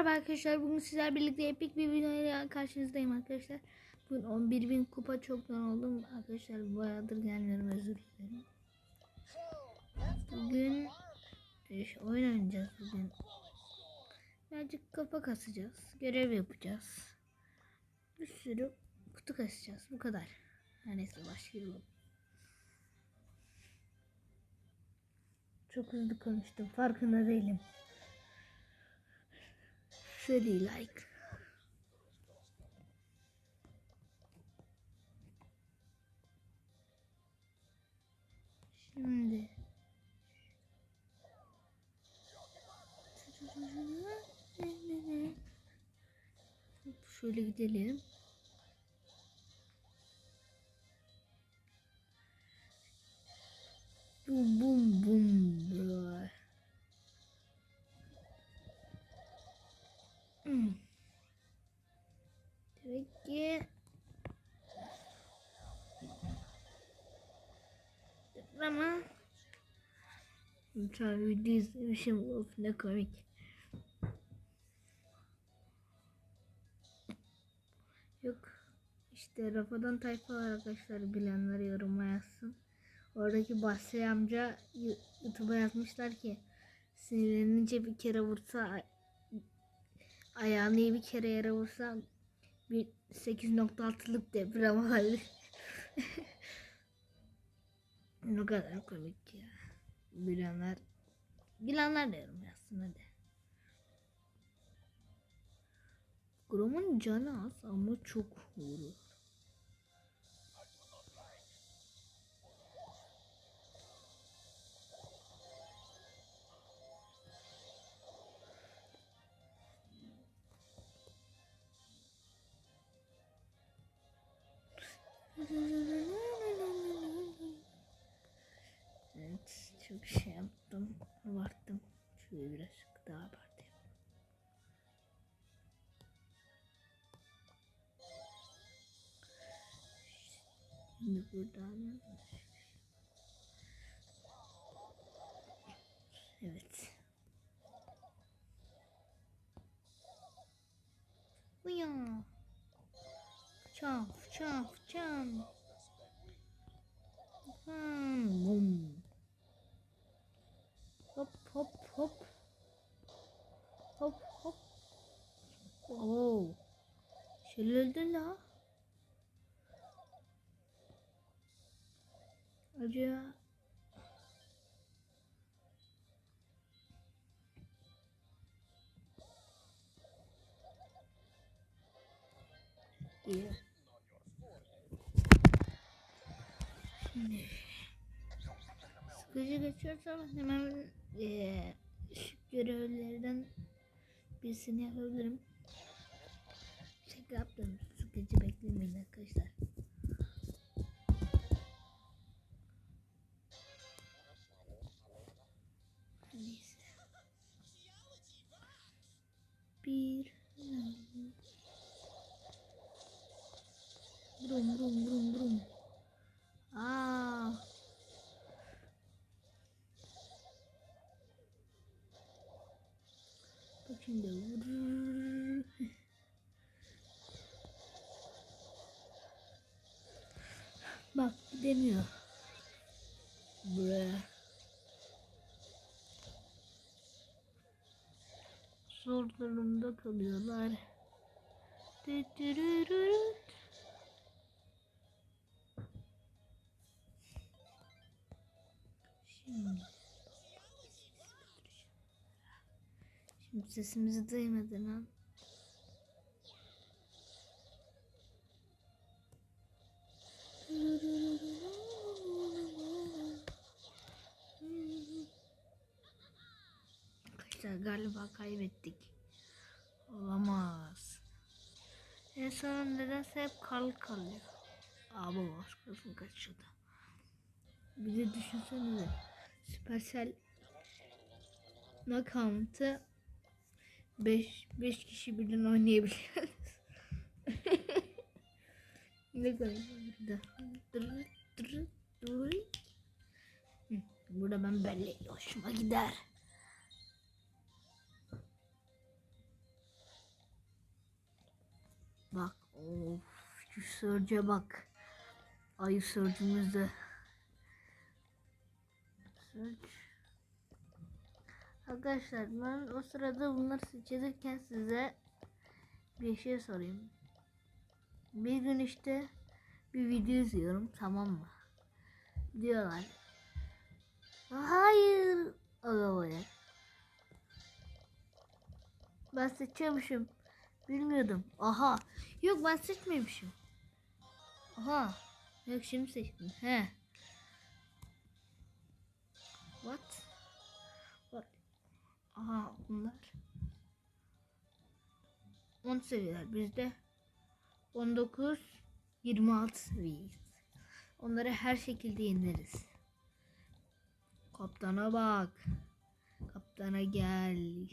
Merhaba arkadaşlar. Bugün sizler birlikte epik bir videoyla karşınızdayım arkadaşlar. Bugün 11.000 kupa çoktan oldum. Arkadaşlar bayağıdır gelmiyorum özür dilerim. Bugün oyun oynayacağız bugün. Birazcık kafa kasacağız. Görev yapacağız. Bir sürü kutu kasacağız. Bu kadar. Her neyse başlayalım. Çok hızlı konuştum. Farkında değilim. Seri like. Şimdi şöyle gidelim. Lütfen video izlemişim of ne komik. Yok işte Rafadan Tayfa var arkadaşlar bilenler yoruma yazsın. Oradaki Basri amca YouTube'a yazmışlar ki sinirlenince bir kere vursa ayağını bir kere yere vursa bir 8.6'lık deprem olabilir. ne kadar komik ya. Bilenler bilenler de yorum yazsın hadi. Grom'un canı az ama çok vurur. Evet, buradan... Evet. Uyan. Çaf, çaf, çaf. Hmm, bum. Hop hop hop. Hop hop. Oo. Öldü la. Acı. İyi. Sıkıcı geçiyorsam hemen şu görevlerden birisini yapabilirim. Şaka yaptım. Sıkıcı beklemeyin arkadaşlar. Bir Brum brum brum brum. Aa. Bak şimdi. Vurur. Bak demiyor. Tütürürürüt. Şimdi. Şimdi sesimizi an. Arkadaşlar galiba kaybettik. Olamaz. En son nedense hep kal kalıyor. Abi başkasını kaçırdı. Bir de düşünsenize. Süpersel Knockout'ı 5 5 kişi birden oynayabiliyoruz. ne kadar burada. Burada ben belli hoşuma gider. Of şu sörce bak. Ayı sörcümüz de. Sörc. Arkadaşlar ben o sırada bunları seçilirken size bir şey sorayım. Bir gün işte bir video izliyorum tamam mı? Diyorlar. Hayır arabaya. Ben seçiyormuşum. Bilmiyordum. Aha. Yok ben seçmemişim. Aha. Yok şimdi seçtim. He. What? What? Aha bunlar. 10 seviyeler. Bizde 19 26 seviyeyiz. Onları her şekilde yeneriz. Kaptana bak. Kaptana gel.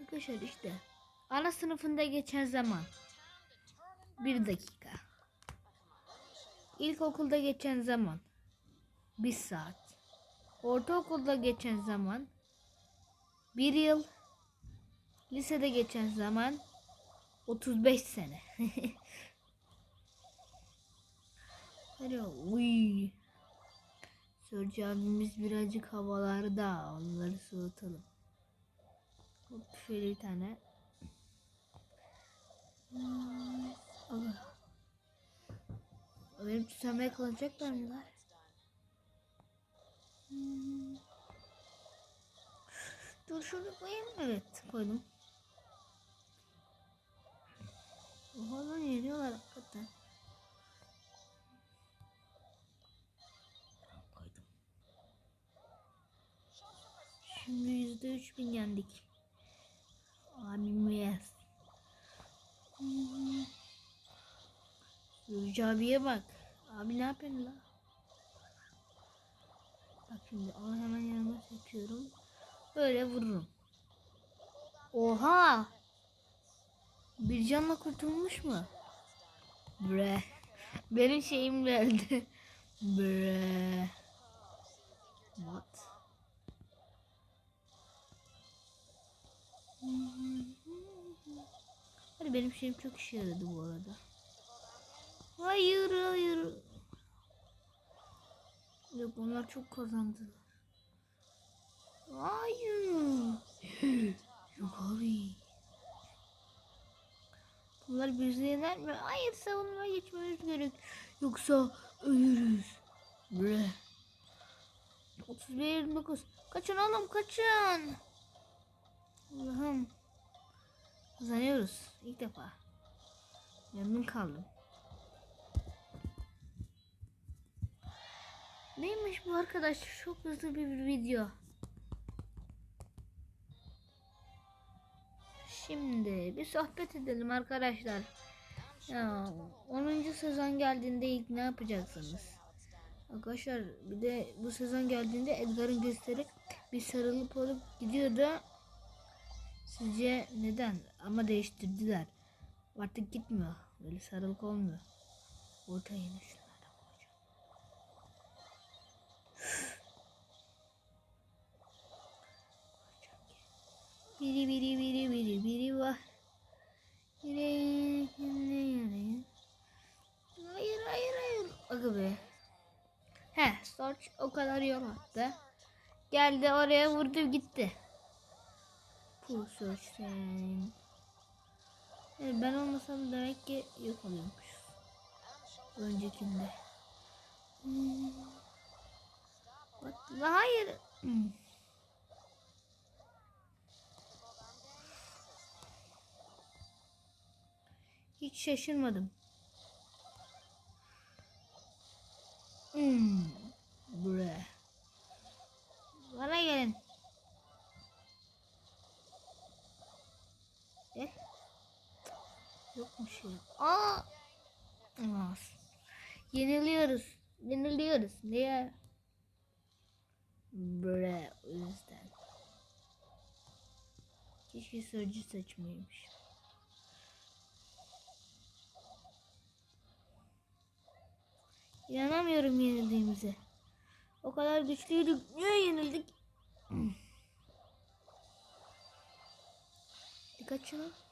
Arkadaşlar işte ana sınıfında geçen zaman bir dakika. İlkokulda geçen zaman bir saat. Ortaokulda geçen zaman bir yıl. Lisede geçen zaman 35 sene. Hadi uy. Sörcü abimiz birazcık havalarda. Onları soğutalım. Hop bir tane. Allah. Benim tüsemeye kalacaklar mılar? Hmm. Dur şunu koyayım. Evet koydum. Oha lan yeniyorlar hakikaten. Koydum. Şimdi yüzde üç bin yendik. Abimiz. Hmm. Yürücü abiye bak. Abi ne yapıyorsun la? Bak şimdi onu hemen yanıma çekiyorum. Böyle vururum. Oha! Bir canla kurtulmuş mu? Bre. Benim şeyim geldi. Bre. What? Hadi benim şeyim çok işe yaradı bu arada. Hayır hayır. Yok onlar çok kazandılar. Hayır. Yok abi. Bunlar bizi yener mi? Hayır savunmaya geçmemiz gerek. Yoksa ölürüz. Bre. 31 29. Kaçın oğlum kaçın. Allah'ım. Kazanıyoruz ilk defa. Memnun kaldım. Neymiş bu arkadaş? Çok hızlı bir video. Şimdi bir sohbet edelim arkadaşlar. Ya 10. sezon geldiğinde ilk ne yapacaksınız? Arkadaşlar bir de bu sezon geldiğinde Edgar'ın gösterip bir sarılıp olup gidiyordu. Sizce neden? Ama değiştirdiler. Artık gitmiyor. Böyle sarılık olmuyor. Orta yeni şunlardan koyacağım. Biri biri biri biri biri var. Ne yarayın? Hayır hayır hayır. Aga be. He, Storch o kadar yol attı. Geldi oraya vurdu gitti. Storch sen. Evet, ben olmasam demek ki yok oluyormuş. Öncekinde. Hmm. What? Hayır. Hmm. Hiç şaşırmadım. Hmm. Bre. Bana gelin. Eh. Yokmuş ya. Aa. Olmaz. Yeniliyoruz. Yeniliyoruz. Niye? Bre. O yüzden. Keşke sözcü seçmeymiş. İnanamıyorum yenildiğimize. O kadar güçlüydük. Niye yenildik? Dikkat şuna.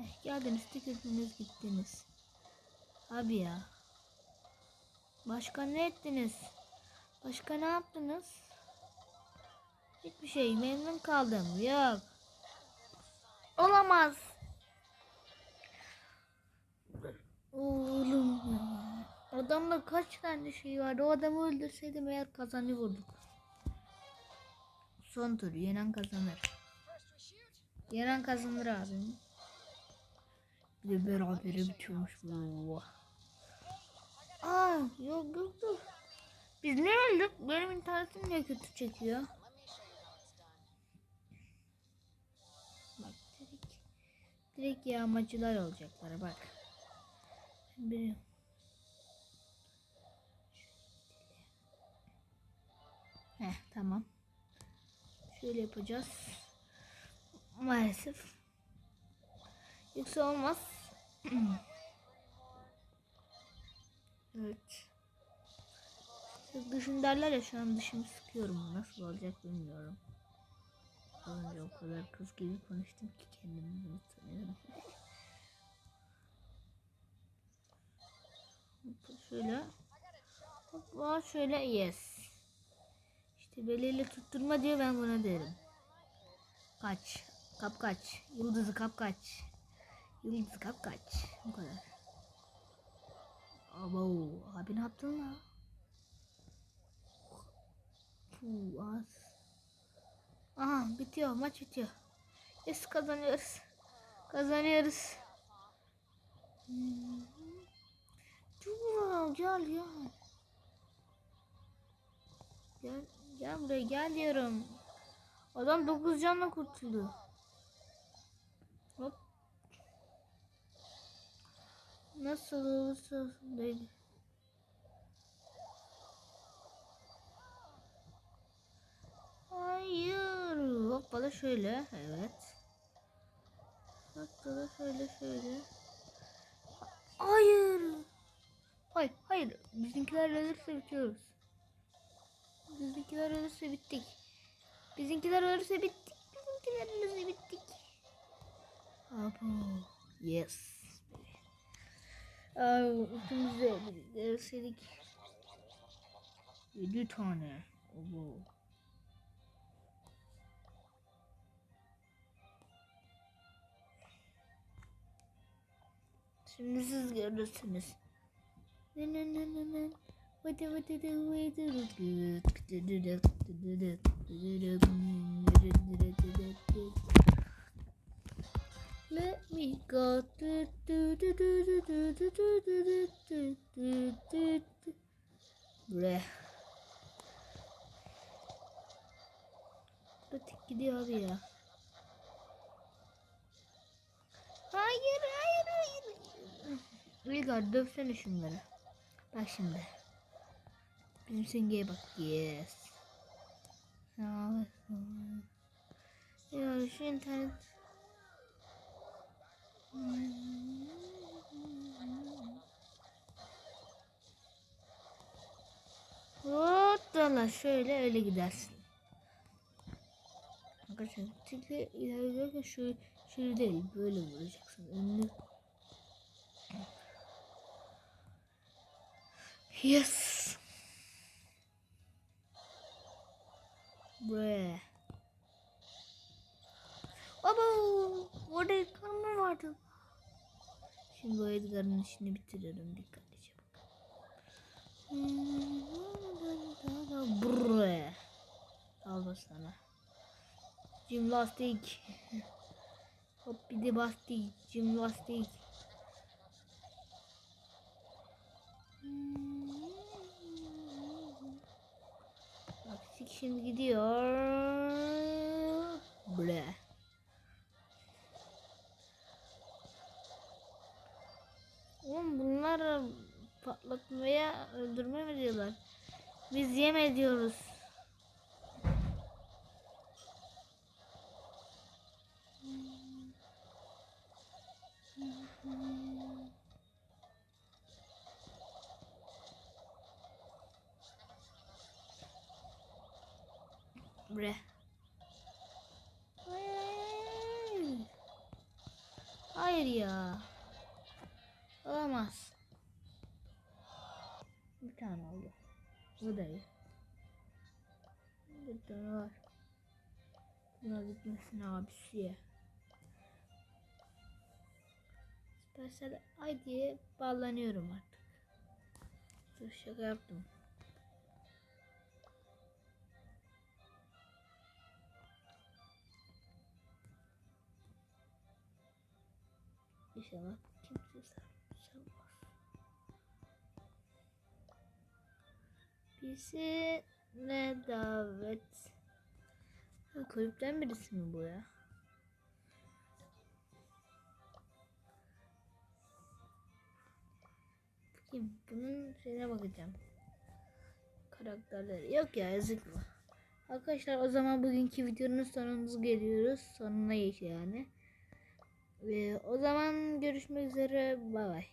Heh, geldiniz tükürdünüz gittiniz. Abi ya. Başka ne ettiniz? Başka ne yaptınız? Hiçbir şey memnun kaldım. Yok. Olamaz. Oğlum. Adamda kaç tane şey vardı. O adamı öldürseydim eğer kazanıyorduk. Son tur yenen kazanır. Yenen kazanır abi. Bir de beraber bitiyormuş bu. Aa yok yok dur. Biz ne öldük? Benim internetim niye kötü çekiyor? Bak direkt, direkt yağmacılar olacaklar bak. Bir, Heh tamam. Şöyle yapacağız. Maalesef. Yoksa olmaz. evet. Dışın derler ya şu an dışımı sıkıyorum. Nasıl olacak bilmiyorum. Az önce o kadar kız gibi konuştum ki kendimi unutamıyorum. şöyle. Hoppa şöyle yes. İşte beliyle tutturma diyor ben buna derim. Kaç. Kap kaç. Yıldızı kap kaç. Yıldızı kap kaç. Bu kadar. Abo. Abi ne yaptın la? Puh az. Aha bitiyor. Maç bitiyor. Yes kazanıyoruz. Kazanıyoruz. Hmm. Dur gel gel. Gel gel buraya gel diyorum. Adam 9 canla kurtuldu. Nasıl olursa değil. Hayır. Hoppala şöyle. Evet. Hoppala şöyle şöyle. Hayır. Hayır hayır. Bizimkiler ölürse bitiyoruz. Bizimkiler ölürse bittik. Bizimkiler ölürse bittik. Bizimkiler bittik. Abo. Yes. Ay, ikimiz de ölseydik. 7 tane. Abo. Şimdi siz görürsünüz. Du, Let me go. Bre. Batık gidiyor abi ya. Hayır hayır hayır. Uygar dövsene şunları. Bak şimdi. Benim süngeye bak. Yes. Ya şu internet Hoppala şöyle öyle gidersin. Arkadaşlar çünkü ilerlerken şu şöyle değil böyle vuracaksın. Önünü Yes. Bre. Orada Edgar mı vardı? Şimdi o Edgar'ın işini bitiriyorum dikkatlice bak. Bre. Al bak sana. Jimnastik. Hop bir de bastik. Jimnastik. Bak şimdi gidiyor. Bre. Oğlum bunlar patlatmaya öldürme mi diyorlar? Biz yem ediyoruz. Bre. Hayır. Ya. Olamaz. Bir tane oldu. Bu da iyi. Bir tane var. Buna gitmesin abisi. Süpersel ay diye bağlanıyorum artık. Dur şaka yaptım. İnşallah Bizi ne davet? Ha, kulüpten birisi mi bu ya? Bakayım bunun şeyine bakacağım. Karakterleri. Yok ya yazık mı? Arkadaşlar o zaman bugünkü videonun sonuna geliyoruz. Sonuna geç yani. Ve o zaman görüşmek üzere. Bay bay.